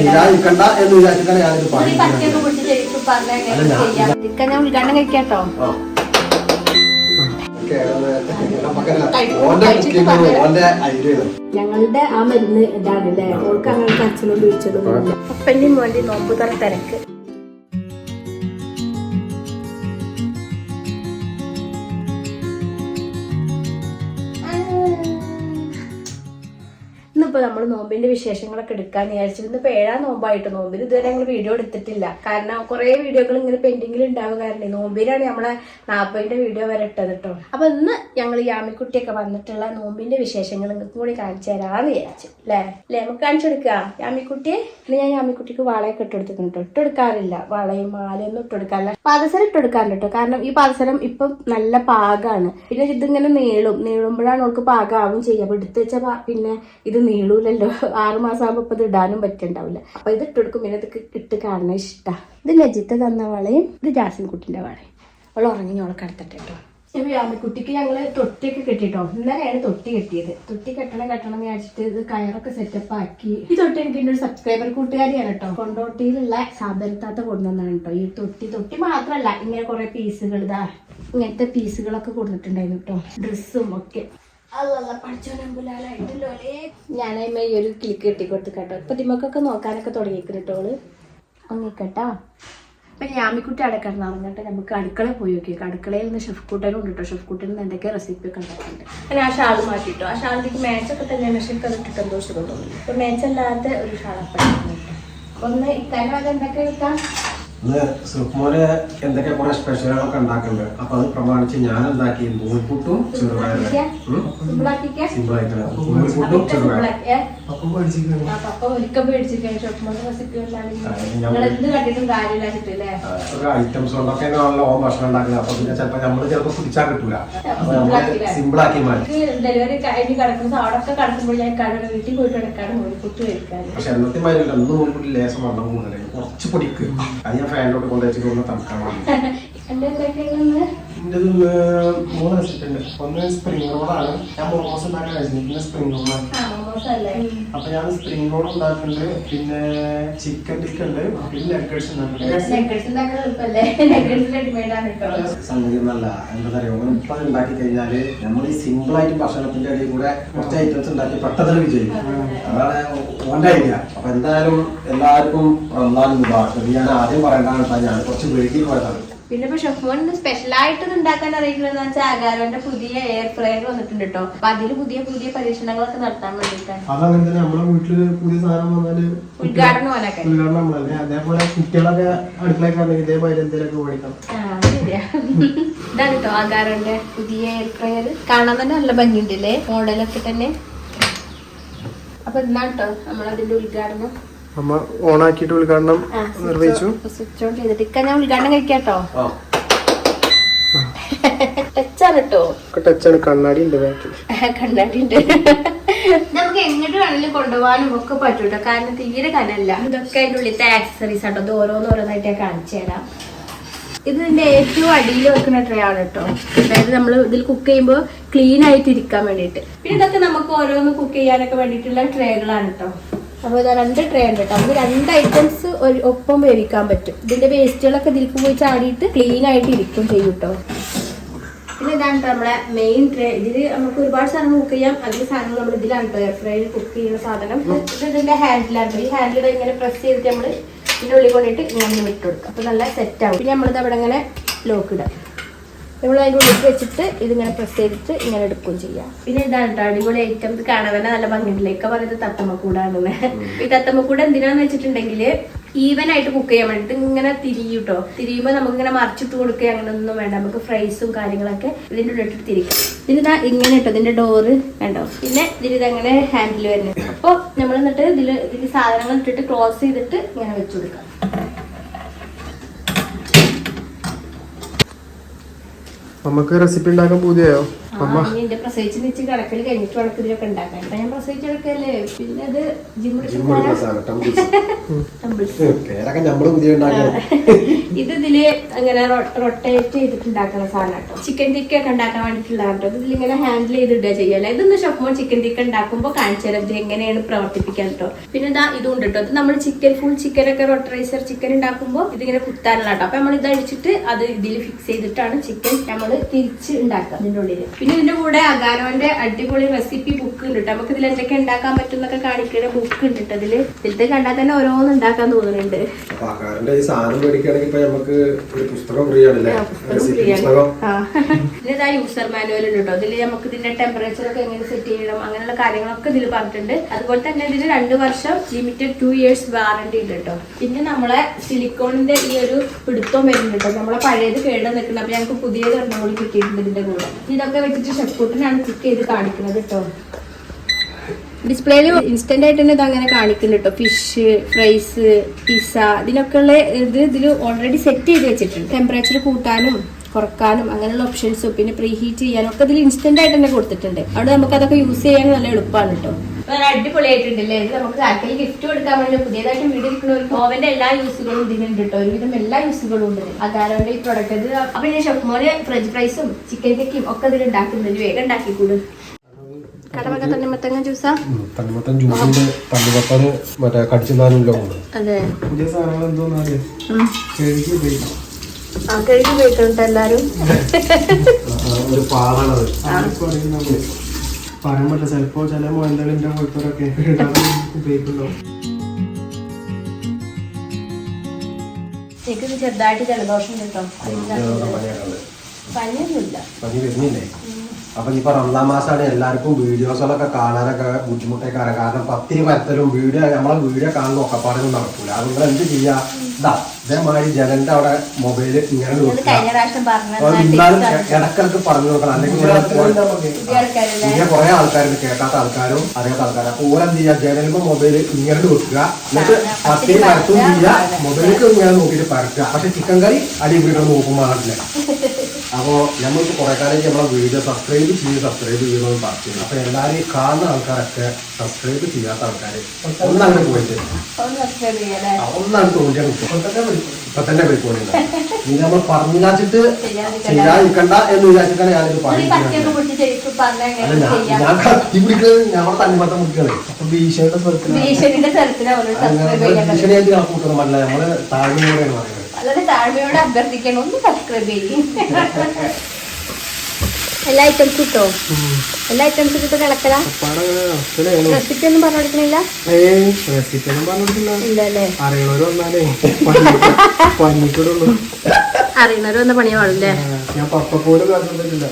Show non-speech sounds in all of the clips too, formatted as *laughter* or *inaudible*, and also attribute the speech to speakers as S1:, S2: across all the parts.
S1: ചെയ്യാതിരിക്കണ്ട എന്ന് വിചാരിച്ചിട്ടാണ് ഞാനിത്
S2: ഉദ്ഘാടനം കഴിക്കാട്ടോ. ഞങ്ങളുടെ ആ മരുന്ന് ഇതാണ് അല്ലേ ഓൾക്ക് അങ്ങനെ കരച്ചിലും വീഴ്ചകളും അപ്പന്റെയും മോന്റെ നോമ്പ് തറ തിരക്ക്. ഇന്നിപ്പോൾ നമ്മൾ നോമ്പിന്റെ വിശേഷങ്ങളൊക്കെ എടുക്കാൻ വിചാരിച്ചിരുന്നു ഇപ്പോൾ ഏഴാം നോമ്പായിട്ട് നോമ്പിൽ ഇതുവരെ ഞങ്ങൾ വീഡിയോ എടുത്തിട്ടില്ല. കാരണം കുറേ വീഡിയോകൾ ഇങ്ങനെ പെൻഡിങ്ങിൽ ഉണ്ടാവുക കാരണം നോമ്പിനാണ് നമ്മളെ നാപ്പതിന്റെ വീഡിയോ വരെ ഇട്ടത് കേട്ടോ അപ്പൊ ഇന്ന് ഞങ്ങൾ യാമിക്കുട്ടിയൊക്കെ വന്നിട്ടുള്ള നോമ്പിന്റെ വിശേഷങ്ങൾ നിങ്ങൾക്ക് കൂടി കാണിച്ചു തരാന്ന് വിചാരിച്ചു. അല്ലേ അല്ലേ നമുക്ക് കാണിച്ചു കൊടുക്കുക യാമിക്കുട്ടിയെ ഇന്ന് ഞാൻ യാമിക്കുട്ടിക്ക് വളയൊക്കെ ഇട്ടെടുത്തിട്ടുണ്ട് ഇട്ട് ഇട്ടെടുക്കാറില്ല വളയും മാലയൊന്നും ഇട്ടെടുക്കാറില്ല പാദസരം ഇട്ടെടുക്കാറുണ്ട് കേട്ടോ കാരണം ഈ പാദസരം ഇപ്പം നല്ല പാകാണ്. പിന്നെ ഇതിങ്ങനെ നീളും. നീളുമ്പോഴാണ് അവൾക്ക് പാകാവും ചെയ്യുക അപ്പൊ എടുത്ത് പിന്നെ ഇത് നീളൂലല്ലോ ആറ് മാസം ആകുമ്പോൾ ഇത് ഇടാനും പറ്റുണ്ടാവില്ല അപ്പൊ ഇത് ഇട്ടെടുക്കും പിന്നെ ഇതൊക്കെ ഇട്ട് കാണുന്ന ഇഷ്ടാ. ഇത് ലജിത്ത് തന്ന വളയും ഇത് ജാസിൻ കുട്ടിന്റെ വളയും. അവൾ ഉറങ്ങി ഞങ്ങളെ കടത്തട്ടെ കേട്ടോ കുട്ടിക്ക് ഞങ്ങൾ തൊട്ടിയൊക്കെ കെട്ടിട്ടോ. ഇന്നലെയാണ് തൊട്ടി കെട്ടിയത്. തൊട്ടി കെട്ടണം കെട്ടണം വിചാരിച്ചിട്ട് ഇത് കയറൊക്കെ സെറ്റപ്പ് ആക്കി ഈ തൊട്ടി എനിക്ക് എന്റെ ഒരു സബ്സ്ക്രൈബർ കൂട്ടുകാരിയാണ് കേട്ടോ കൊണ്ടോട്ടിയിലുള്ള സാധനത്താത്ത കൊണ്ടുവന്നാണ് കേട്ടോ ഈ തൊട്ടി തൊട്ടി മാത്രമല്ല ഇങ്ങനെ കുറെ പീസുകൾ ഇതാ ഇങ്ങനത്തെ പീസുകളൊക്കെ കൊടുത്തിട്ടുണ്ടായിരുന്നു കേട്ടോ ഡ്രസ്സും ഒക്കെ. ഞാനതിമ ഈ ഒരു ക്ലിക്ക് കെട്ടി കൊടുത്തു കേട്ടോ. ഇപ്പൊ ദിമക്കൊക്കെ നോക്കാനൊക്കെ തുടങ്ങിക്കിട്ടോൾ കേട്ടോ അവൾ അങ്ങേക്കട്ടാ അപ്പൊ ഞാമിക്കുട്ടി അവിടെ കിടന്നിറങ്ങട്ടെ നമുക്ക് അടുക്കള പോയി നോക്കിയേക്കാം അടുക്കളയിൽ നിന്ന് ഷെഫ് കൂട്ടനും ഉണ്ട് കേട്ടോ ഷെഫ് കൂട്ടനും എന്തൊക്കെ റെസിപ്പി ഒക്കെ ഉണ്ടാക്കുന്നുണ്ട്. ഞാൻ ആ ഷാൾ മാറ്റിട്ടോ ആ ഷാളിലേക്ക് മാച്ചൊക്കെ തന്നെയാണ് എനിക്ക് അത് ഇട്ടിട്ട് എന്തോ തോന്നുന്നു. ഇപ്പൊ മാച്ചല്ലാത്ത ഒരു ഷാളപ്പം ഒന്ന് ഇക്കാര്യം അത് എന്തൊക്കെ എടുക്കാം
S1: ഇന്ന് സുഖ്മോന് എന്തൊക്കെ കുറെ സ്പെഷ്യലുകളൊക്കെ ഉണ്ടാക്കുന്നുണ്ട് അപ്പൊ അത് പ്രമാണിച്ച് ഞാൻ ഉണ്ടാക്കി നൂൽപുട്ടും ചെറുപയറും. ആയിട്ട് നൂൽപുട്ടും ചെറുപയറും. ഒരു ഐറ്റംസ് കൊണ്ടൊക്കെ ആണല്ലോ ഓം ഭക്ഷണം ഉണ്ടാക്കുന്നത് അപ്പൊ പിന്നെ ചിലപ്പോ നമ്മൾ ചിലപ്പോ പിടിച്ചാൽ കിട്ടൂല. അപ്പൊ നമ്മൾ സിമ്പിൾ ആക്കി മാറ്റി.
S2: ഡെലിവറി കഴിഞ്ഞ് കിടക്കുന്ന അവിടെ കിടക്കുമ്പോൾ ഞാൻ വീട്ടിൽ പോയിട്ട് കിടക്കാണ് കഴിക്കാൻ
S1: പക്ഷെ എന്നത്തെ നൂൽപുട്ടി ലേസം വണ്ണം കൂടുതലായി. കുറച്ച് പൊടിക്ക്. അത് ഞാൻ ഫാനിലോട്ട് കൊണ്ടുവച്ചിട്ട് ഒന്ന് തണുക്കാൻ വേണ്ടി
S2: എന്റെ
S1: മൂന്ന് റെസിപ്പി ഉണ്ട് ഒന്ന് സ്പ്രിംഗ് റോളാണ് ഞാൻ മോമോസ് ഉണ്ടാക്കാൻ കഴിച്ചിട്ടുണ്ട് സ്പ്രിംഗ് റോളാണ് അപ്പൊ ഞാൻ സ്പ്രിംഗ് റോൾ ഉണ്ടാക്കുന്നുണ്ട്. പിന്നെ ചിക്കൻ ടിക്ക ഉണ്ട്. പിന്നെ നെഗേഴ്സ് ഉണ്ടാക്കുന്നുണ്ട്. *laughs* സംഗതി ഒന്നല്ല എന്താ പറയുക അത് ഉണ്ടാക്കി കഴിഞ്ഞാൽ നമ്മൾ ഈ സിമ്പിൾ ആയിട്ട് ഭക്ഷണത്തിന്റെ ഇടയിൽ കൂടെ കുറച്ച് ഐറ്റംസ് ഉണ്ടാക്കി പെട്ടെന്ന് വിജയിക്കും. അതാണ് ഓന്റെ ഐഡിയ അപ്പൊ എന്തായാലും എല്ലാവർക്കും റമദാൻ മുബാറക് ഞാൻ ആദ്യം പറയേണ്ടതാണ്. ഞാൻ കുറച്ച് വൈകി പോയതാണ്.
S2: പിന്നെ ഇപ്പൊ സ്പെഷ്യൽ ആയിട്ട് ഉണ്ടാക്കാൻ അറിയിക്കുന്നതെന്ന് വെച്ചാൽ അഗാരോന്റെ പുതിയ എയർ ഫ്രയർ വന്നിട്ടുണ്ട് കേട്ടോ അപ്പൊ അതിൽ പുതിയ പുതിയ പരീക്ഷണങ്ങളൊക്കെ നടത്താൻ വേണ്ടിട്ടാണ്.
S1: അതങ്ങനെ തന്നെ വീട്ടിൽ പുതിയ സാധനം വന്നാൽ
S2: ഉദ്ഘാടനം പോലൊക്കെ.
S1: ഉദ്ഘാടനം നമ്മളല്ലേ? അതേപോലെ കുട്ടികളൊക്കെ അടുക്കളയൊക്കെ ആണെങ്കിൽ ഇതേമാതിരി എന്തെങ്കിലുമൊക്കെ മേടിക്കണം.
S2: ആ, ശരിയാ. ഇതാണ് കേട്ടോ ആകാരന്റെ പുതിയ എയർ ഫ്രയർ കാണാൻ തന്നെ നല്ല ഭംഗിയുണ്ടല്ലേ? മോഡലൊക്കെ തന്നെ. അപ്പൊ ഇതാണ് കേട്ടോ നമ്മളതിന്റെ ഉദ്ഘാടനം.
S1: അമ്മ ഓണാക്കിയിട്ട് ഉദ്ഘാടനം നിർവഹിച്ചു.
S2: സ്വിച്ച് ഓൺ ചെയ്തിട്ട്. ഇക്ക ഞാൻ ഉദ്ഘാടനം കഴിക്കാട്ടോ? ടച്ചാണ് കേട്ടോ
S1: ടച്ചാണ്. കണ്ണാടി ഉണ്ട് ബാക്കിൽ
S2: കണ്ണാടിണ്ട് നമുക്ക് എങ്ങോട്ട് വേണമെങ്കിലും കൊണ്ടുപോകാനും ഒക്കെ പറ്റൂട്ടോ. കാരണം തീരെ കനല്ല. ഇതൊക്കെ അതിന്റെ ഉള്ളിലത്തെ ആക്സസറീസ് ആട്ടോ ഇത് ഓരോന്നോരോന്നായിട്ട് ഞാൻ കാണിച്ചു തരാം. ഇത് ഇതിന്റെ ഏറ്റവും അടിയിൽ വെക്കുന്ന ട്രേ ആണ് കേട്ടോ അതായത് നമ്മൾ ഇതിൽ കുക്ക് ചെയ്യുമ്പോൾ ക്ലീൻ ആയിട്ട് ഇരിക്കാൻ വേണ്ടിയിട്ട്. പിന്നെ ഇതൊക്കെ നമുക്ക് ഓരോന്ന് കുക്ക് ചെയ്യാനൊക്കെ വേണ്ടിയിട്ടുള്ള ട്രേകളാണ് കേട്ടോ അപ്പോൾ ഇതാ രണ്ട് ട്രേ ഉണ്ട് കേട്ടോ നമുക്ക് രണ്ട് ഐറ്റംസ് ഒരു ഒപ്പം വേവിക്കാൻ പറ്റും. ഇതിന്റെ വേസ്റ്റുകളൊക്കെ ഇതിലേക്ക് പോയി ചാടിയിട്ട് ക്ലീൻ ആയിട്ട് ഇരിക്കും ചെയ്യും കേട്ടോ പിന്നെ ഇതാണ് നമ്മുടെ നമ്മളെ മെയിൻ ട്രേ ഇതിൽ നമുക്ക് ഒരുപാട് സാധനങ്ങൾ കുക്ക് ചെയ്യാം. അതിൽ സാധനങ്ങൾ നമ്മൾ ഇതിലാണ് കേട്ടോ എയർ ഫ്രൈയിൽ കുക്ക് ചെയ്യുന്ന സാധനം. ഇത് ഇതിന്റെ ഹാൻഡിലാണ് ഈ ഹാൻഡിൽ ഇങ്ങനെ പ്രസ് ചെയ്തിട്ട് നമ്മൾ ഇതിന്റെ ഉള്ളിൽ കൊണ്ടിട്ട് ഇങ്ങനെ വിട്ടു കൊടുക്കാം. അപ്പൊ നല്ല സെറ്റ് ആവും. പിന്നെ നമ്മളിത് അവിടെ ഇങ്ങനെ ലോക്ക് ഇടാം. നമ്മൾ അതിന്റെ ഉള്ളിൽ വെച്ചിട്ട് ഇതിങ്ങനെ പ്രസ് ചെയ്തിട്ട് ഇങ്ങനെ എടുക്കുകയും ചെയ്യാം. പിന്നെ ഇതാണ് കേട്ടോ അടിപൊളി ഐറ്റം ഇത് കാണാൻ തന്നെ നല്ല ഭംഗിയിലേക്ക് പറയുന്നത് തത്തമ്മക്കൂടാണെന്ന് ഈ തത്തമ്മക്കൂട് എന്തിനാന്ന് വെച്ചിട്ടുണ്ടെങ്കിൽ ഈവൻ ആയിട്ട് കുക്ക് ചെയ്യാൻ വേണ്ടിട്ട് ഇങ്ങനെ തിരിയും കേട്ടോ തിരിയുമ്പോൾ നമുക്ക് ഇങ്ങനെ മറിച്ചിട്ട് കൊടുക്കുക അങ്ങനെ ഒന്നും വേണ്ട. നമുക്ക് ഫ്രൈസും കാര്യങ്ങളൊക്കെ ഇതിന്റെ ഉള്ളിട്ട് തിരിക്കാം. ഇതിന് ഇതാ ഇങ്ങനെ ഇട്ടോ ഇതിന്റെ ഡോറ് കണ്ടോ? പിന്നെ ഇതിൽ ഇതങ്ങനെ ഹാൻഡിൽ വരുന്നത്. അപ്പോൾ നമ്മൾ എന്നിട്ട് ഇതിൽ ഇതിൽ സാധനങ്ങൾ ഇട്ടിട്ട് ക്ലോസ് ചെയ്തിട്ട് ഇങ്ങനെ വെച്ചു കൊടുക്കാം.
S1: നമുക്ക് റെസിപ്പി ഉണ്ടാക്കാൻ പുതിയോ
S2: ആ ആ, ഇനി എന്റെ പ്രസവിച്ച് നിച്ച് കിടക്കൽ കഴിഞ്ഞിട്ട് വേണം ഇതിലൊക്കെ ഉണ്ടാക്കാൻ. ഇപ്പൊ ഞാൻ പ്രസവിച്ച് കിടക്കല്ലേ? പിന്നെ അത് ഇത് ഇതിൽ അങ്ങനെ റൊട്ടേറ്റ് ചെയ്തിട്ട് ഉണ്ടാക്കുന്ന സാധനം കേട്ടോ. ചിക്കൻ ടിക്ക ഒക്കെ ഉണ്ടാക്കാൻ വേണ്ടിയിട്ടുള്ളതാണ് കേട്ടോ. ഇതിൽ ഇങ്ങനെ ഹാൻഡിൽ ചെയ്തിടുക ചെയ്യല്ല ഇതൊന്ന് ഷോപ്പുമ്പോൾ ചിക്കൻ ടിക്ക ഉണ്ടാക്കുമ്പോൾ കാണിച്ചു തരാം ഇത് എങ്ങനെയാണ് പ്രവർത്തിപ്പിക്കാൻ കേട്ടോ. പിന്നെ ഇതാ ഇതുണ്ട് കേട്ടോ. ഇത് നമ്മൾ ചിക്കൻ ഫുൾ ചിക്കൻ ഒക്കെ റൊട്ടറൈസർ ചിക്കൻ ഉണ്ടാക്കുമ്പോൾ ഇതിങ്ങനെ കുത്താനുള്ള കേട്ടോ. അപ്പൊ നമ്മൾ ഇത് അടിച്ചിട്ട് അത് ഇതിൽ ഫിക്സ് ചെയ്തിട്ടാണ് ചിക്കൻ നമ്മൾ തിരിച്ച് ഉണ്ടാക്കുക. ഇതിന്റെ ഉള്ളിൽ ഇതിന്റെ കൂടെ അഗാനോന്റെ അടിപൊളി റെസിപ്പി ബുക്ക് ഉണ്ട് കേട്ടോ നമുക്ക് ഇതിൽ എന്തൊക്കെ ഉണ്ടാക്കാൻ പറ്റും എന്നൊക്കെ കാണിക്കുന്ന ബുക്ക് ഉണ്ട് കേട്ടോ ഇതിൽ. ഇതിലത്തെ കണ്ടാൽ തന്നെ ഓരോന്ന് ഉണ്ടാക്കാൻ തോന്നുന്നുണ്ട്. ഇതിലിതാ യൂസർ മാനുവൽ ഉണ്ട് കേട്ടോ ഇതിൽ നമുക്ക് ഇതിന്റെ ടെമ്പറേച്ചർ ഒക്കെ എങ്ങനെ സെറ്റ് ചെയ്യണം അങ്ങനെയുള്ള കാര്യങ്ങളൊക്കെ ഇതിൽ പറഞ്ഞിട്ടുണ്ട്. അതുപോലെ തന്നെ ഇതിന് രണ്ട് വർഷം ലിമിറ്റഡ് ടു ഇയേഴ്സ് വാറണ്ടി ഉണ്ട് കേട്ടോ പിന്നെ നമ്മളെ സിലിക്കോണിന്റെ ഈ ഒരു പിടുത്തം വരുന്നുണ്ട് കേട്ടോ നമ്മളെ പഴയത് കേട് നിൽക്കുന്നത് അപ്പൊ ഞങ്ങൾക്ക് പുതിയത് കൂടി കിട്ടിയിട്ടുണ്ട് ഇതിന്റെ കൂടെ. ഇതൊക്കെ വെച്ചിട്ട് ഷെഫ്കൂട്ടിനാണ് കുക്ക് ചെയ്ത് കാണിക്കുന്നത് കേട്ടോ. ഡിസ്പ്ലേയിൽ ഇൻസ്റ്റന്റ് ആയിട്ട് തന്നെ ഇത് അങ്ങനെ കാണിക്കുന്നുണ്ട് കേട്ടോ. ഫിഷ് ഫ്രൈസ് പിസ്സ ഇതിനൊക്കെ ഉള്ള ഇത് ഇതിൽ ഓൾറെഡി സെറ്റ് ചെയ്ത് വെച്ചിട്ടുണ്ട്. ടെമ്പറേച്ചർ കൂട്ടാനും കുറക്കാനും അങ്ങനെയുള്ള ഓപ്ഷൻസും പിന്നെ പ്രീ ഹീറ്റ് ചെയ്യാനും ഒക്കെ ഇതിൽ ഇൻസ്റ്റന്റ് ആയിട്ട് തന്നെ കൊടുത്തിട്ടുണ്ട്. അവിടെ നമുക്ക് അതൊക്കെ യൂസ് ചെയ്യാൻ നല്ല എളുപ്പമാണ് കേട്ടോ. അടിപൊളിയായിട്ടുണ്ടല്ലേ ഇത് നമുക്ക് ആർക്കെങ്കിലും ഗിഫ്റ്റ് കൊടുക്കാൻ വേണ്ടി പുതിയതായിട്ട് വീട് ഒരു ഓവന്റെ എല്ലാ യൂസുകളും ഇതിനുണ്ട് കേട്ടോ ഒരുവിധം എല്ലാ യൂസുകളും ഉണ്ട് അതാരോടെ ഈ പ്രൊഡക്റ്റ് ഇത്. അപ്പൊ ഞാൻ ഷെഫ് മോന് ഫ്രഞ്ച് ഫ്രൈസും ചിക്കൻ ടിക്കും ഒക്കെ ഇതിൽ ഉണ്ടാക്കുന്നുണ്ട്. വേഗം ഉണ്ടാക്കിക്കൂട് കടമക്ക തണ്ണിമത്തങ്ങ ജ്യൂസാ
S1: തണ്ണിമത്തൻ ജ്യൂസിന്റെ തണ്ണിമത്തന് മറ്റേ കടിച്ചില്ലാനുള്ള കൊണ്ട്
S2: അതെ.
S3: പുതിയ സാധനങ്ങൾ എന്തോന്നാൽ കഴുകി ഉപയോഗിക്കും.
S2: ആ കഴുകി ഉപയോഗിക്കണ്ട എല്ലാരും.
S1: ഒരു
S3: പറയാൻ പറ്റില്ല. ചിലപ്പോ ചില മോയന്തളിന്റെ പോലത്തെ ഉപയോഗിക്കുന്നുണ്ടാവും.
S2: എനിക്കിത് ചെറുതായിട്ട് ജലദോഷം കിട്ടും. പനിയൊന്നുമില്ല.
S1: പനി വരുന്നില്ലേ? അപ്പൊ ഇപ്പൊ റംസാൻ മാസമാണ്. എല്ലാവർക്കും വീഡിയോസുകളൊക്കെ കാണാനൊക്കെ ബുദ്ധിമുട്ടേക്കാരം. കാരണം പത്തിരി പരത്തലും വീഡിയോ നമ്മളെ വീഡിയോ കാണുന്ന ഒക്കെപ്പാടൊന്നും നടക്കൂല. അതുകൊണ്ട് എന്ത് ചെയ്യാ? ഇതേമാതിരി ജനന്റെ അവിടെ മൊബൈൽ ഇങ്ങനെ എന്നാലും
S2: പറഞ്ഞ
S1: ഇടക്കിടക്ക് പറഞ്ഞു നോക്കണം അല്ലെങ്കിൽ ഇങ്ങനെ കുറെ ആൾക്കാരുണ്ട്. കേട്ടാത്ത ആൾക്കാരും അറിയാത്ത ആൾക്കാരും. അപ്പൊ ഓരെന്ത് ചെയ്യാ? ജനലിപ്പോ മൊബൈൽ ഇങ്ങനെ വെക്കുക. എന്നിട്ട് പത്തിരി പരത്തും ചെയ്യുക മൊബൈലിലേക്ക് ഇങ്ങനെ നോക്കിയിട്ട് പരക്കുക പക്ഷെ ചിക്കൻ കറി അടി ഇവിടെ നോക്കുമ്പോൾ ആടില്ല അപ്പോ നമ്മൾക്ക് കുറെ കാലം നമ്മളെ വീഡിയോ സബ്സ്ക്രൈബ് ചെയ്ത് സബ്സ്ക്രൈബ് ചെയ്യണമെന്ന് പറഞ്ഞു അപ്പൊ എല്ലാവരും ഈ കാണുന്ന ആൾക്കാരൊക്കെ സബ്സ്ക്രൈബ് ചെയ്യാത്ത ആൾക്കാര് ഒന്നങ്ങനെ പോയിട്ട് ഒന്നാണ് തോന്നിയാൽ ഇപ്പൊ തന്നെ പോയിക്കോളില്ല ഇനി നമ്മൾ പറഞ്ഞാച്ചിട്ട് ചെയ്യാതിരിക്കണ്ട. എന്ന് വിചാരിച്ചിട്ടാണ് ഞാനിത് പറയുന്നത്. ഞാൻ കത്തി പിടിക്കുന്നത് ഞങ്ങളുടെ തന്നിമത്തം പിടിക്കണേ
S3: അപ്പൊ ഭീഷണിയുടെ സ്ഥലത്തിലാണ്
S1: ഭീഷണിയായിട്ട് കണക്കൂട്ടണം പറ്റില്ല നമ്മൾ താഴ്മയോടെയാണ് പറയുന്നത്.
S2: വളരെ താഴ്മയോട് അഭ്യർത്ഥിക്കണം. ഒന്ന് സബ്സ്ക്രൈബ് ചെയ്യും. എല്ലാ ഐറ്റംസും കിട്ടോ? എല്ലാ ഐറ്റംസും കിട്ടും
S3: അവസ്ഥയിലാണ്
S2: റെസിപ്പി ഒന്നും പറഞ്ഞു കൊടുക്കണില്ല?
S3: അറിയണവര്
S2: വന്ന പണിയെ പാടില്ലേ
S3: ഞാൻ പപ്പ പോലും കാണിച്ചിട്ടില്ല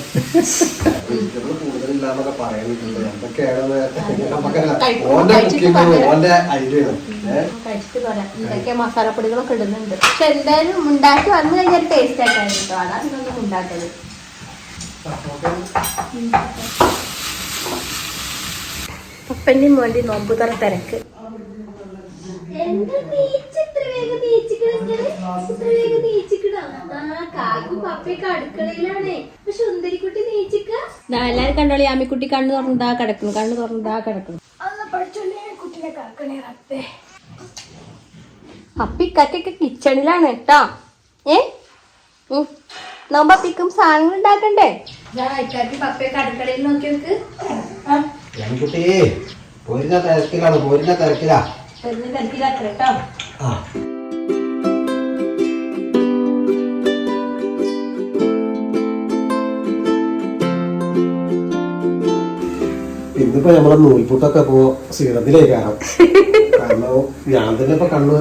S1: പറയുന്നുണ്ട്. എന്തൊക്കെയാണ്
S2: കഴിക്കും,
S1: ഓന്റെ. ഓന്റെ ഐഡിയ
S2: കഴിച്ചിട്ട് പറയാം. എന്തൊക്കെ മസാലപ്പൊടികളൊക്കെ ഇടുന്നുണ്ട്. പക്ഷെ എന്തായാലും ഉണ്ടാക്കി വന്നു കഴിഞ്ഞാൽ ടേസ്റ്റ് ആയിട്ടാണ് കേട്ടോ. അതാണ് ഇതൊന്നും ഉണ്ടാക്കൽ. പപ്പന്റെയും വേണ്ടി നോമ്പ് തറ തിരക്ക്. എല്ലാരും കണ്ടോളി ആമിക്കുട്ടി കണ്ണു തുറന്നതാ കിടക്കുന്നു കണ്ണു തുറന്നതാ കിടക്കുന്നു. അപ്പിക്കറ്റൊക്കെ കിച്ചണിലാണ് കേട്ടോ ഏ? ഉം. നോമ്പ് അപ്പിക്കും സാധനങ്ങൾ ഉണ്ടാക്കണ്ടേ? പപ്പയൊക്കെ അടുക്കളയിൽ നോക്കി നോക്ക്.
S1: കുട്ടി പോരുന്ന തിരക്കിലാണ് പോരുന്ന തിരക്കിലാ.
S2: പോരുന്ന തിരക്കിലാത്ര കേട്ടോ
S1: ഇന്നിപ്പോ നമ്മളെ നൂൽപുട്ടൊക്കെ ഇപ്പോ സീറത്തിലേക്കാണ് കാരണം ഞാൻ തന്നെ ഇപ്പൊ കണ്ണ്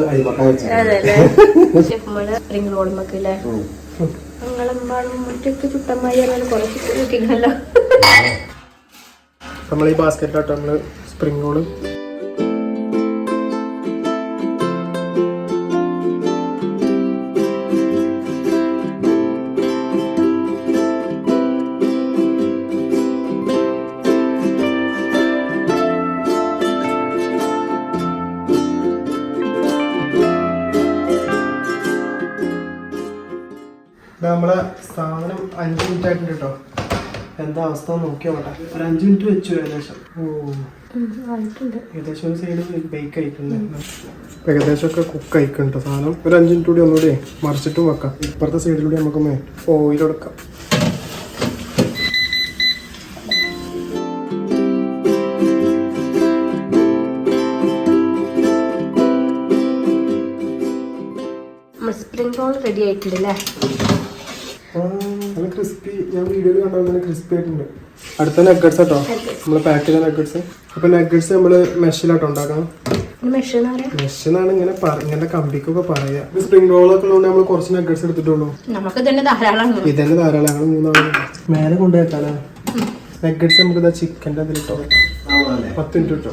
S2: നോക്കിക്കല്ലോ
S3: നമ്മൾ ഈ ബാസ്ക്കറ്റിലോട്ട് നമ്മൾ സ്പ്രിംഗ് റോൾ അവസ്ഥ എന്ന് നോക്കിയാ വേണ്ട ഒരു അഞ്ചു മിനിറ്റ് വെച്ചു ഏകദേശം. ഓ. ഏകദേശം ഒരു സൈഡ് ബേക്ക് ആയിട്ടുണ്ട്. ഏകദേശം ഒക്കെ കുക്ക് ആയിക്കുണ്ട് സാധനം. ഒരു അഞ്ചു മിനിറ്റ് കൂടി ഒന്നുകൂടി മറിച്ചിട്ടും വെക്കാം. ഇപ്പുറത്തെ സൈഡിലൂടെ നമുക്കൊന്ന് ഓയിൽ കൊടുക്കാം
S2: സ്പ്രിംഗ് റോൾ റെഡി ആയിട്ടുണ്ട് അല്ലേ?
S3: ഞാൻ വീഡിയോയിൽ കണ്ടത് തന്നെ ക്രിസ്പി ആയിട്ടുണ്ട്. അടുത്ത നഗറ്റ്സ് കേട്ടോ നമ്മൾ പാക്ക് ചെയ്ത നഗറ്റ്സ് അപ്പൊ നഗറ്റ്സ് നമ്മൾ മെഷിലാട്ടോ ഉണ്ടാക്കാം മെഷീനാണ് ഇങ്ങനെ ഇങ്ങനെ കമ്പിക്കൊക്കെ പറയാ. സ്പ്രിംഗ് റോൾ ഒക്കെ ഉള്ളതുകൊണ്ട് നമ്മൾ കുറച്ച് നഗറ്റ്സ് എടുത്തിട്ടുള്ളൂ.
S2: നമുക്ക്
S3: ഇതന്നെ ധാരാളം ഞങ്ങൾ മൂന്നാളും. മേലെ കൊണ്ടുപോയിട്ടാണ് നഗറ്റ്സ് നമുക്ക് ചിക്കന്റെ അതിലിട്ടോ പത്ത് മിനിറ്റ് ഇട്ടോ.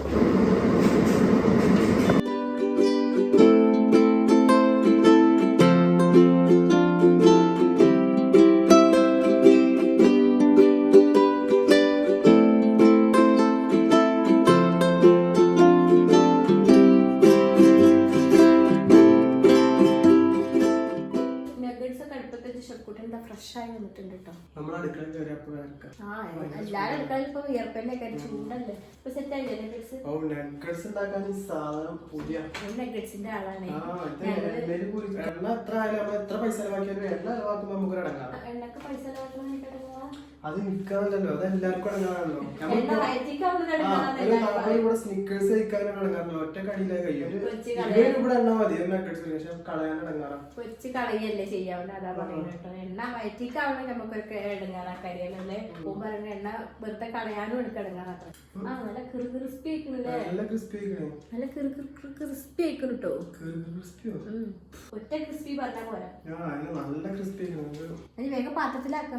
S2: ഇപ്പൊ സെറ്റ് ആയില്ലേ നഗറ്റ്സ്
S3: ഓ നഗറ്റ്സ് ഉണ്ടാക്കാൻ ഈ സാധനം പുതിയ.
S2: ആളാണ്.
S3: എണ്ണ എത്ര ആയാലും നമ്മൾ എത്ര പൈസ ചെലവാക്കിയാലും എണ്ണ ചെലവാക്കുമ്പോൾ നമുക്ക് അടങ്ങാറ്
S2: എണ്ണക്ക് പൈസ
S3: അത് നിൽക്കാണല്ലോ അത് എല്ലാവർക്കും ഇടങ്ങാണല്ലോ ഇവിടെ സ്നിക്കേഴ്സ് കഴിക്കാനും ഇടങ്ങാറല്ലോ ഒറ്റ കടിയിലെ കഴിയും ഇവിടെ എണ്ണ മതി നഗറ്റ്സ് പക്ഷെ കളയാൻ ഇടങ്ങാറ.
S2: കൊച്ചു കളയല്ലേ ചെയ്യാവുന്ന അതാ പറയുന്നത് എണ്ണ വയറ്റിക്കാവുന്ന നമുക്കൊക്കെ ഇടങ്ങാറാ കരിയല്ലേ പറഞ്ഞ എണ്ണ വെറുതെ കളയാനും എടുക്ക ഇടങ്ങാറാത്ര ആ നല്ല കിറു ക്രിസ്പി ആയിക്കണല്ലേ
S3: നല്ല ക്രിസ്പി ആയിക്കണേ.
S2: നല്ല കിറു ക്രിസ്പി ആയിക്കണം കേട്ടോ. ഒറ്റ ക്രിസ്പി പറഞ്ഞാ പോരാ.
S3: നല്ല ക്രിസ്പി
S2: വേഗം പാത്രത്തിലാക്ക.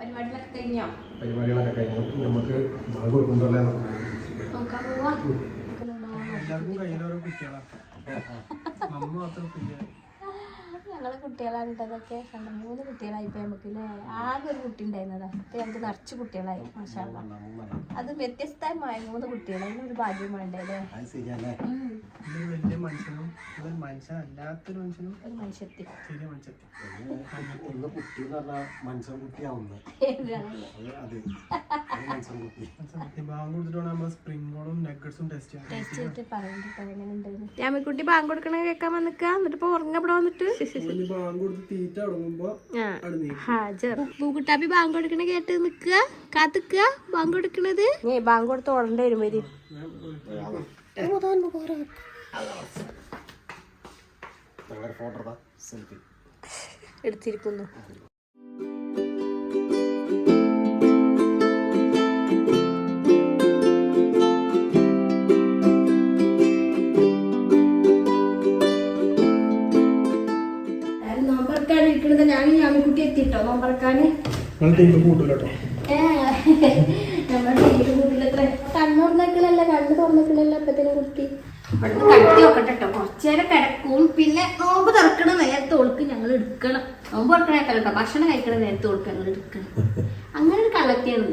S2: പരിപാടികളൊക്കെ കഴിഞ്ഞോ?
S1: പരിപാടികളൊക്കെ കഴിഞ്ഞു. നമുക്ക് ഭാഗം കൊടുക്കുമ്പോഴല്ലേ
S2: നോക്കാൻ പോവാ.
S3: എല്ലാവർക്കും കയ്യിലോരോ കുട്ടികളാ. *laughs* നമ്മ മാത്രം ആയി.
S2: ഞങ്ങളെ കുട്ടികളാണ് അതൊക്കെ കണ്ട മൂന്ന് കുട്ടികളായി ഇപ്പൊ നമുക്ക്? ആകെ ഒരു കുട്ടി ഉണ്ടായിരുന്നതാ. ഇപ്പൊ ഞങ്ങൾക്ക് നിറച്ച് കുട്ടികളായി മാഷാള്ള അത് വ്യത്യസ്തമായ മൂന്ന് കുട്ടികൾ അതിന് ഒരു ഭാഗ്യം വേണ്ടേ ഒരു മനുഷ്യത്തി.
S1: ഒന്ന് കുട്ടി
S2: ബാങ്ക് കൊടുക്കണ കേൾക്കാൻ വന്നിക്കാ. എന്നിട്ട് ഇപ്പൊ ഉറങ്ങപ്പെടാൻ വന്നിട്ട്. പൂക്കുട്ടാപ്പി ബാങ്ക് കൊടുക്കണ കേട്ട് നിക്കുക കാത്തുക്കുക ബാങ്ക് കൊടുക്കണത്. ഏ ബാങ്ക് കൊടുത്ത് ഓടേണ്ടി വരും വരും. എടുത്തിരിക്കുന്നു. ഇരിക്കണത് ഞാൻ ഞാമിക്കുട്ടി എത്തിട്ടോ? നോമ്പറക്കാന് കൂട്ടിലെത്ര കണ്ണു തുറന്നേക്കലല്ല അപ്പത്തിന് കുട്ടി? ഇവിടുന്ന് കട്ടി നോക്കട്ടെ കേട്ടോ കുറച്ചു കിടക്കും. പിന്നെ നോമ്പ് തുറക്കണ നേരത്തെ ഓൾക്ക് ഞങ്ങൾ എടുക്കണം. നോമ്പ് തുറക്കണേക്കല്ല കേട്ടോ ഭക്ഷണം കഴിക്കണ നേരത്തെ ഓൾക്ക് ഞങ്ങൾ എടുക്കണം. അങ്ങനെ ഒരു കള്ളത്തിയാണ്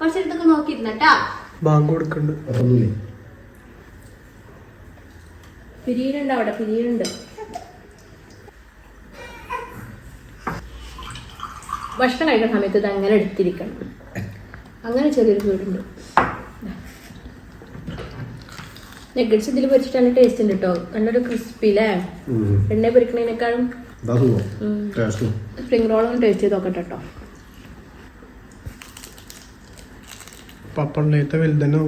S2: കുറച്ചെടുത്തൊക്കെ നോക്കിയിരുന്നട്ടാ
S3: ബാങ്ക്
S1: കൊടുക്കണ്ട്.
S2: പിരീഡുണ്ട് അവിടെ? പിരീഡുണ്ട്. ഭക്ഷണം കഴിക്കുന്ന സമയത്ത് ഇത് അങ്ങനെ എടുത്തിരിക്കണം. അങ്ങനെ ചെറിയൊരു വീടുണ്ട് നെഗറ്റ്സ് ഇതിൽ പൊരിച്ചിട്ടാണ് ടേസ്റ്റ് ഉണ്ട് കേട്ടോ നല്ലൊരു ക്രിസ്പി അല്ലേ എണ്ണ പൊരിക്കണേക്കാളും
S1: സ്പ്രിങ് സുഖം. ടേസ്റ്റും
S2: സ്പ്രിംഗ് റോളും ടേസ്റ്റ് ചെയ്ത് നോക്കട്ടെ കേട്ടോ
S3: പപ്പണ്ണത്തെ വലുതന്നെ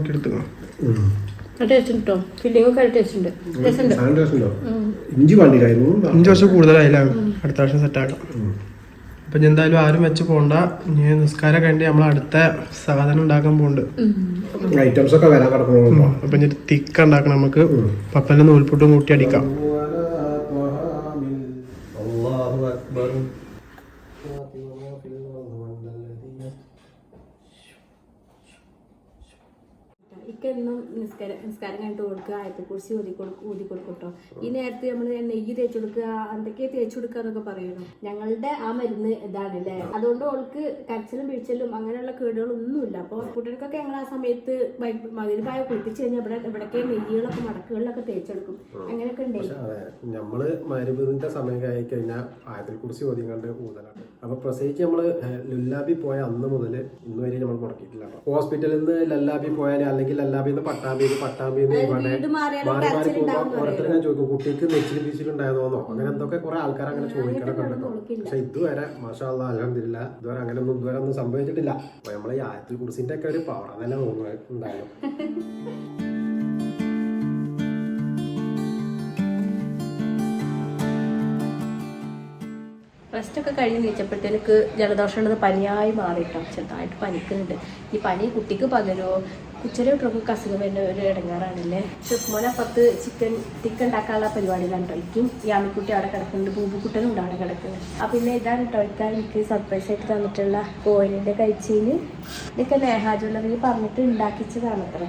S2: ടേസ്റ്റ് ഉണ്ടോ
S1: ഇഞ്ചി വേണ്ടിയില്ലായിരുന്നു
S3: അഞ്ചു വർഷം കൂടുതലായില്ല. അടുത്ത വർഷം സെറ്റാക്കാം അപ്പൊ എന്തായാലും ആരും വെച്ച് പോണ്ട. ഇനി നിസ്കാരം കഴിഞ്ഞ് നമ്മൾ അടുത്ത സാധനം ഉണ്ടാക്കാൻ പോണ്ട്
S1: ഐറ്റംസ് ഒക്കെ വരാൻ കിടക്കണോ
S3: അപ്പൊ ഇനി തിക്ക ഉണ്ടാക്കണം നമുക്ക്. പപ്പന്റെ നൂൽപുട്ടും കൂട്ടി അടിക്കാം.
S1: അള്ളാഹു അക്ബർ
S2: എന്നും നിസ്കാരം നിസ്കാരം കഴിഞ്ഞിട്ട് കൊടുക്കുക ആയത്തെ കുറിച്ച് ഊതി കൊടുക്കും ഊതി കൊടുക്കും കേട്ടോ ഈ നേരത്തെ നമ്മൾ നെയ്യ് തേച്ച് കൊടുക്കുക എന്തൊക്കെ തേച്ച് കൊടുക്കുക എന്നൊക്കെ പറയുന്നു ഞങ്ങളുടെ ആ മരുന്ന് ഇതാണ് അല്ലേ അതുകൊണ്ട് ഓൾക്ക് കരച്ചിലും പിഴിച്ചിലും അങ്ങനെയുള്ള കേടുകളൊന്നുമില്ല. അപ്പോൾ കുട്ടികൾക്കൊക്കെ ഞങ്ങൾ ആ സമയത്ത് മകരുമായ കുളിപ്പിച്ച് കഴിഞ്ഞാൽ ഇവിടെ ഇവിടൊക്കെ നെയ്യുകളൊക്കെ മടക്കുകളിലൊക്കെ തേച്ചെടുക്കും അങ്ങനെയൊക്കെ
S1: ഉണ്ടായിരുന്നു നമ്മൾ മരുഭൂമിന്റെ സമയം കഴി കഴിഞ്ഞാൽ ആയത്തിൽ കുറിച്ച് കണ്ട് ഊതലാണ്. അപ്പൊ പ്രത്യേകിച്ച് നമ്മൾ ലുല്ലാബി പോയ അന്ന് മുതൽ ഇന്ന് വരെ നമ്മൾ മുടക്കിയിട്ടില്ല ഹോസ്പിറ്റലിൽ നിന്ന് ലല്ലാബി പോയാൽ അല്ലെങ്കിൽ പട്ടാമ്പിയിൽ പട്ടാമ്പിയിൽ നിന്ന് ഇവിടെ മാറി മാറി പോകുമ്പോൾ ഓരോരുത്തരും ഞാൻ ചോദിക്കും കുട്ടിക്ക് നെച്ചിലും പിച്ചിലുണ്ടായതോന്നോ? അങ്ങനെ എന്തൊക്കെ കുറെ ആൾക്കാർ അങ്ങനെ ചോദിക്കണൊക്കെ ഉണ്ട് പക്ഷെ ഇതുവരെ മാഷാ അല്ലാ അലഹമില്ല ഇതുവരെ അങ്ങനെ ഒന്നും ഇതുവരെ ഒന്നും സംഭവിച്ചിട്ടില്ല. അപ്പൊ നമ്മളെ ഈ ആയത്തിൽ കുറിച്ചിന്റെ ഒക്കെ ഒരു പവർ തന്നെ തോന്നുന്നു ഉണ്ടായിരുന്നു
S2: റെസ്റ്റ് ഒക്കെ കഴിഞ്ഞ് നീച്ചപ്പോഴത്തേക്ക് ജലദോഷം ഉള്ളത് പനിയായി മാറിയിട്ടോ. ചെറുതായിട്ട് പനിക്കുന്നുണ്ട്. ഈ പനി കുട്ടിക്ക് പകരോ ചെറിയ കുട്ടികൾക്ക് അസുഖം വരുന്ന ഒരു ഇടങ്ങാറാണല്ലേ? ഷുക്മോനെ അപ്പുറത്ത് ചിക്കൻ ടിക്ക ഉണ്ടാക്കാനുള്ള പരിപാടിയിലാണ് കഴിക്കും യാമിക്കുട്ടി അവിടെ കിടക്കുന്നുണ്ട് ബൂബുക്കുട്ടനും ഉണ്ട് അവിടെ കിടക്കുന്നത് അപ്പം പിന്നെ ഇതാണ് കേട്ടോ എനിക്ക് സർപ്രൈസ് ആയിട്ട് തന്നിട്ടുള്ള കോയിലിന്റെ കഴിച്ചതിന്. ഇതൊക്കെ നേഹാജുള്ളവർ പറഞ്ഞിട്ട് ഉണ്ടാക്കിച്ചതാണ് അത്ര.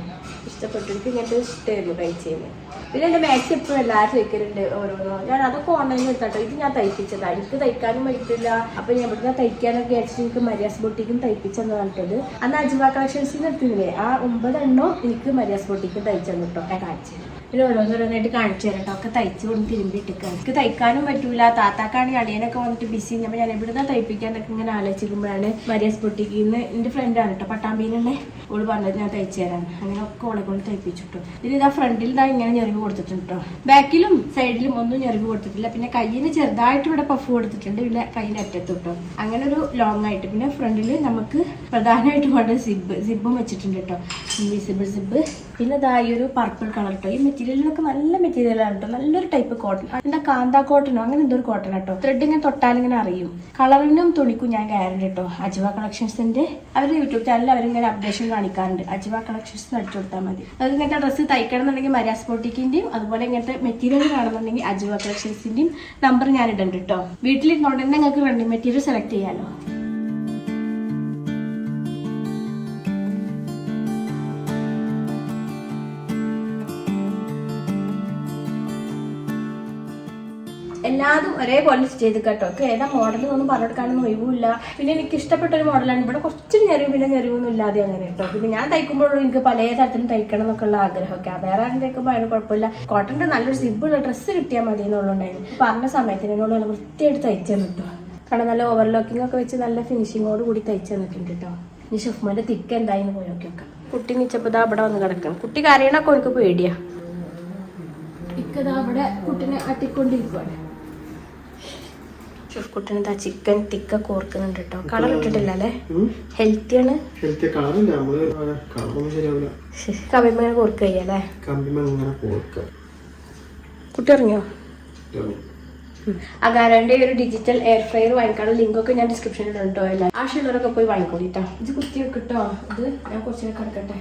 S2: ഇഷ്ടപ്പെട്ടു. എനിക്ക് ഇങ്ങനത്തെ ഇഷ്ടമായിരുന്നു കഴിച്ചതിന് പിന്നെ എന്റെ മാക്സ് എപ്പോഴും എല്ലാവരും തയ്ക്കലുണ്ട് ഓരോന്നോ ഞാൻ അതൊക്കെ ഓൺലൈനിൽ എടുത്താട്ടോ. ഇത് ഞാൻ തയ്പ്പിച്ചതാണ് എനിക്ക് തയ്ക്കാനും പറ്റില്ല. അപ്പൊ ഞാൻ ഇവിടുന്ന് തയ്ക്കാനൊക്കെ വിചാരിച്ചിട്ട് എനിക്ക് മരിയാസ് ബൊട്ടിക്കും തയ്പ്പിച്ചെന്ന് പറഞ്ഞിട്ടത് അന്ന് അജുവ കളക്ഷൻസിൽ എടുത്തില്ലേ? ആ ഒമ്പതെണ്ണോ എനിക്ക് മരിയാസ് ബൊട്ടിക്കും തയ്ച്ചു കേട്ടോ ഞാൻ കാണിച്ചത് പിന്നെ ഓരോന്നോരോന്നായിട്ട് കാണിച്ചു തരാം കേട്ടോ ഒക്കെ തയ്ച്ചു കൊണ്ട് തിരുമ്പിട്ടിട്ട് എനിക്ക് തയ്ക്കാനും പറ്റൂല. താത്താക്കാണ് അളിയനൊക്കെ വന്നിട്ട് ബിസി ഞാൻ ഞാൻ എവിടുന്ന തയ്പ്പിക്കാന്നൊക്കെ ഇങ്ങനെ ആലോചിക്കുമ്പോഴാണ് മരിയാസ് ബൊട്ടിക്കിൽ നിന്ന് എന്റെ ഫ്രണ്ടാണ് കേട്ടോ പട്ടാമ്പീനെ ഓൾ പറഞ്ഞത് ഞാൻ തയ്ച്ചു തരാം അങ്ങനെ ഒക്കെ ഓളെ കൊണ്ട് തയ്പ്പിച്ചിട്ടു ഇതിന് ഇതാ ഫ്രണ്ടിൽ ഇതാ ഇങ്ങനെ ഞെറിവ് കൊടുത്തിട്ടുണ്ട് കേട്ടോ ബാക്കിലും സൈഡിലും ഒന്നും ഞെറിവ് കൊടുത്തിട്ടില്ല. പിന്നെ കയ്യിന് ചെറുതായിട്ട് ഇവിടെ പഫ് കൊടുത്തിട്ടുണ്ട്. പിന്നെ കയ്യിന്റെ അറ്റത്ത് അങ്ങനെ ഒരു ലോങ് ആയിട്ട്. പിന്നെ ഫ്രണ്ടിൽ നമുക്ക് പ്രധാനമായിട്ട് വേണ്ട സിബ് സിബും വെച്ചിട്ടുണ്ട് കേട്ടോ ഇൻവിസിബിൾ സിബ് പിന്നെ ഇതാ ഈ ഒരു പർപ്പിൾ കളർ കേട്ടോ ഈ മെറ്റീരിയലിനൊക്കെ നല്ല മെറ്റീരിയലാണ് കേട്ടോ നല്ലൊരു ടൈപ്പ് കോട്ടൺ എന്താ കാന്ത കോട്ടനോ അങ്ങനെ എന്തോ ഒരു കോട്ടൺ കേട്ടോ ത്രെഡ് ഇങ്ങനെ തൊട്ടാലിങ്ങനെ അറിയും. കളറിനും തുണിക്കും ഞാൻ ഗ്യാരണ്ടി കേട്ടോ അജിവ കളക്ഷൻസിന്റെ അവരുടെ യൂട്യൂബ് ചാനലിൽ അവരിങ്ങനെ അപ്ഡേഷൻ കാണിക്കാറുണ്ട്. അജിവ കളക്ഷൻസ് അടിച്ചു കൊടുത്താൽ മതി. അത് ഇങ്ങനത്തെ ഡ്രസ്സ് തയ്ക്കണം എന്നുണ്ടെങ്കിൽ മരാസ് ബോട്ടിക്കിന്റെയും അതുപോലെ ഇങ്ങനത്തെ മെറ്റീരിയൽ കാണുന്നുണ്ടെങ്കിൽ അജിവ കളക്ഷൻസിന്റെയും നമ്പർ ഞാൻ ഇടണ്ട് കേട്ടോ വീട്ടിലിരുന്നോണ്ട് തന്നെ നിങ്ങൾക്ക് വേണ്ടി മെറ്റീരിയൽ സെലക്ട് ചെയ്യാലോ. എല്ലാതും ഒരേപോലെ ചെയ്ത് കേട്ടോ. ഏതാ മോഡൽ ഒന്നും പറഞ്ഞെടുക്കാനൊന്നും ഒഴിവില്ല പിന്നെ എനിക്ക് ഇഷ്ടപ്പെട്ട ഒരു മോഡലാണ് ഇവിടെ കുറച്ച് ഞെറിവ് പിന്നെ ഞെറിവൊന്നും ഇല്ലാതെ അങ്ങനെ കേട്ടോ. പിന്നെ ഞാൻ തയ്ക്കുമ്പോഴും എനിക്ക് പല തരത്തിലും തയ്ക്കണം എന്നൊക്കെയുള്ള ആഗ്രഹമൊക്കെ. വേറെ ആരും തയ്ക്കുമ്പോൾ അതിന് കുഴപ്പമില്ല. കോട്ടന്റെ നല്ലൊരു സിബിളുള്ള ഡ്രസ്സ് കിട്ടിയാൽ മതി എന്നുള്ളതുണ്ടായിരുന്നു. പറഞ്ഞ സമയത്തിന് എന്നോട് നല്ല വൃത്തിയായിട്ട് തയ്ച്ചു തന്നിട്ടോ. കാരണം നല്ല ഓവർലോക്കിംഗ് ഒക്കെ വെച്ച് നല്ല ഫിനിഷിങ്ങോട് കൂടി തയ്ച്ചു തന്നിട്ടുണ്ട് കേട്ടോ. ഇനി ഷെഫ്മാന്റെ തിക്ക് എന്തായെന്ന് പോയി നോക്കിയൊക്കെ കുട്ടി നിച്ചപ്പോൾ ഇതാ അവിടെ വന്ന് കിടക്കണം. കുട്ടി കരയണൊക്കെ എനിക്ക് പേടിയാ. ഇക്കതാ അവിടെ കുട്ടിനെ അട്ടിക്കൊണ്ടിരിക്കുവാണ്. കുട്ടിന് ഇതാ ചിക്കൻ തിക്ക കോർക്കുന്നുണ്ട് കേട്ടോ കളർ ഇട്ടിട്ടില്ല അല്ലേ? ഹെൽത്തിയാണ് കമ്പിമേനെ കോർക്ക് കഴിയല്ലേ കുട്ടി ഇറങ്ങിയോ അഗാരന്റെ ഒരു ഡിജിറ്റൽ എയർ ഫ്രയർ വാങ്ങിക്കാനുള്ള ലിങ്ക് ഒക്കെ ഞാൻ ഡിസ്ക്രിപ്ഷനിൽ ഉണ്ടോ ആ ആവശ്യമുള്ളവരൊക്കെ പോയി വാങ്ങിക്കോളിട്ടോ ഇത് കുത്തി വെക്കട്ടോ ഇത് ഞാൻ കുറച്ചൊക്കെ എടുക്കട്ടെ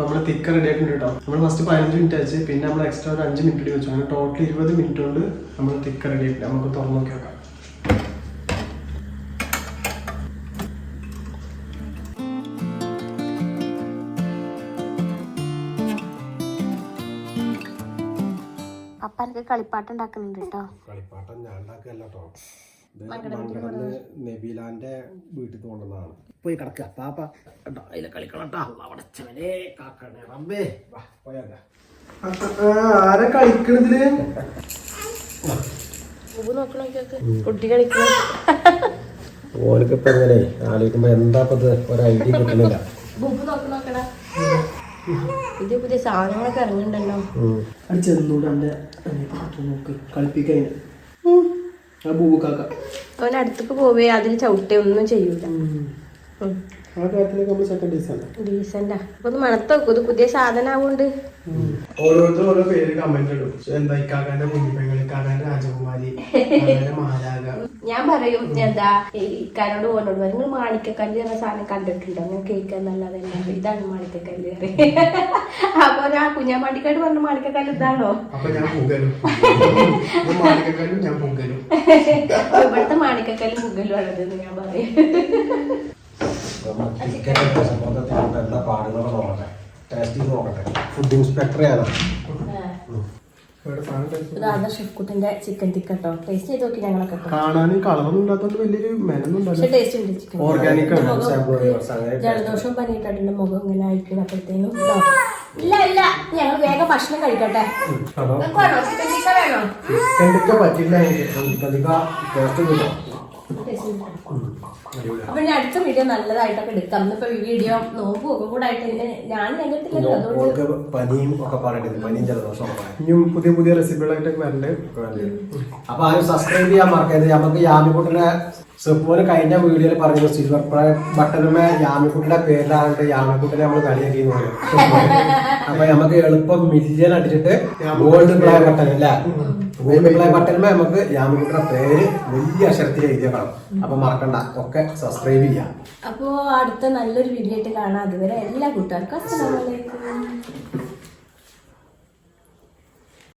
S3: അപ്പൊ നമ്മൾ തിക്ക് റെഡി ആയിട്ടുണ്ട് കേട്ടോ നമ്മൾ ഫസ്റ്റ് പതിനഞ്ച് മിനിറ്റ് അയച്ച് പിന്നെ നമ്മൾ എക്സ്ട്രാ ഒരു അഞ്ച് മിനിറ്റ് വെച്ചു. അങ്ങനെ ടോട്ടൽ ഇരുപത് മിനിറ്റ് കൊണ്ട് നമ്മൾ തിക്ക് റെഡി ആയിട്ട് നമുക്ക് തുറന്നു നോക്കി നോക്കാം.
S2: അപ്പാർക്ക് കളിപ്പാട്ടം ഉണ്ടാക്കുന്നുണ്ട് കേട്ടോ
S1: കളിപ്പാട്ടം ഞാൻ ഉണ്ടാക്കുകയല്ല നബീലാന്റെ വീട്ടിൽ കൊണ്ടുവന്നതാണ് പോയി കിടക്കുക പാപ്പ അതിലെ കളിക്കണട്ടാ. അടച്ചവനെ കാക്കണേ റബ്ബേ.
S3: ആരാ
S2: കളിക്കണതിൽ? കുട്ടി കളിക്കണം?
S1: ഓനക്ക് ഇപ്പൊ എങ്ങനെ? ആലോചിക്കുമ്പോ എന്താ ഇപ്പൊ ഇത്? ഒരു ഐഡിയ കിട്ടുന്നില്ല.
S2: പുതിയ പുതിയ സാധനങ്ങളൊക്കെ ഇറങ്ങിണ്ടല്ലോ
S3: അത് ചെന്നൂടെ കളിപ്പിക്കാൻ.
S2: അവൻ അടുത്തേക്ക് പോവേ അതിന് ചവിട്ടേ ഒന്നും ചെയ്യൂല.
S3: ആ കാര്യത്തിലൊക്കെ നമ്മൾ സെക്കൻഡ് ഡീസാണ്
S2: ഡീസന്റാ അപ്പൊ ഒന്ന് മണത്ത് നോക്കും ഇത് പുതിയ സാധനം ആവുകൊണ്ട്
S3: ഓരോ പേര് കമന്റ് ഇടും. എന്താ ഇക്കാക്കാന്റെ കുഞ്ഞിപ്പെങ്ങൾ ഇക്കാക്കാന്റെ രാജകുമാരി മാലാക
S2: ഞാൻ പറയും എന്താ ഈ ഇക്കാരോട് ഓരോട് നിങ്ങൾ മാണിക്കക്കല്ല് എന്ന സാധനം കണ്ടിട്ടുണ്ടോ? ഞാൻ കേൾക്കാൻ നല്ലത് ഇതാണ് മാണിക്കക്കല്ല്. *laughs* അപ്പൊ ഞാൻ കുഞ്ഞാമാണ്ടിക്കാട് പറഞ്ഞ മാണിക്കക്കല്ല് ഇതാണോ?
S3: അപ്പൊ ഞാൻ മാലികക്കാരും ഞാൻ
S2: ഇവിടുത്തെ മാണിക്കക്കല്ല് മുഗലും ആണത് ഞാൻ പറയും.
S1: ചിക്കൻ സംബന്ധത്തിൽ എന്താ പാടുകളൊക്കെ നോക്കട്ടെ. ടേസ്റ്റ് ചെയ്ത് നോക്കട്ടെ ഫുഡ് ഇൻസ്പെക്ടർ ആണ്
S2: ഇതാണ് ഷെഫ്കുട്ടിന്റെ ചിക്കൻ ടിക്കട്ടോ ടേസ്റ്റ് ചെയ്ത് നോക്കി ഞങ്ങളൊക്കെ
S3: കാണാൻ കളറൊന്നും ഇല്ലാത്തോണ്ട് വലിയൊരു മെനൊന്നും
S2: ടേസ്റ്റ് ഉണ്ട് ചിക്കൻ
S3: ഓർഗാനിക് ആണ്.
S2: മുഖം
S1: അങ്ങനെ
S2: ജലദോഷം പനിയിട്ടുണ്ട് മുഖം ഇങ്ങനെ അയക്കുന്നപ്പോഴത്തേനും ഇതോ. ഇല്ല ഇല്ല. ഞങ്ങൾ വേഗം ഭക്ഷണം കഴിക്കട്ടെ. ചിക്കൻ ടിക്ക വേണോ?
S1: ചിക്കൻ പറ്റില്ല. എനിക്ക് ടേസ്റ്റ് കിട്ടും
S2: അപ്പൊ ഞാൻ അടുത്ത വീഡിയോ നല്ലതായിട്ടൊക്കെ എടുക്കാം. ഇന്നിപ്പോ ഈ വീഡിയോ നോമ്പ് ഒക്കെ കൂടെ ആയിട്ട് ഞാൻ രംഗത്തില്ലല്ലോ അതുകൊണ്ട്
S1: പനിയും ഒക്കെ പറഞ്ഞിട്ടുണ്ട് പനിയും ജലദോഷം ഒക്കെ പറയാം
S3: ഇനിയും പുതിയ പുതിയ റെസിപ്പികളായിട്ടൊക്കെ വരണ്ട്.
S1: അപ്പൊ ആരും സബ്സ്ക്രൈബ് ചെയ്യാൻ മറക്കരുത്. നമുക്ക് യാമിക്കുട്ടിനെ സെപ്പോന് കഴിഞ്ഞ വീഡിയോയിൽ പറഞ്ഞു സിൽവർ ബട്ടനുമേ യാമിക്കുട്ടിയുടെ പേരിലാണ്ട് യാമിക്കുട്ടിനെ നമ്മൾ കളിയാക്കി എന്ന് പറയും *laughs* അപ്പൊ നമുക്ക് എളുപ്പം മില്യൺ അടിച്ചിട്ട് ഗോൾഡ് പ്ലേ ബട്ടൺ അല്ലേ? ഗോൾഡ് പ്ലേ ബട്ടനുമേ നമുക്ക് യാമിക്കുട്ടിയുടെ പേര് വലിയ അക്ഷരത്തിൽ എഴുതിയേക്കണം. അപ്പൊ മറക്കണ്ട ഒക്കെ സബ്സ്ക്രൈബ് ചെയ്യാം.
S2: അപ്പോ അടുത്ത നല്ലൊരു വീഡിയോ ആയിട്ട് കാണാം. അതുവരെ എല്ലാ കൂട്ടുകാർക്കും അസ്സലാമലൈക്കും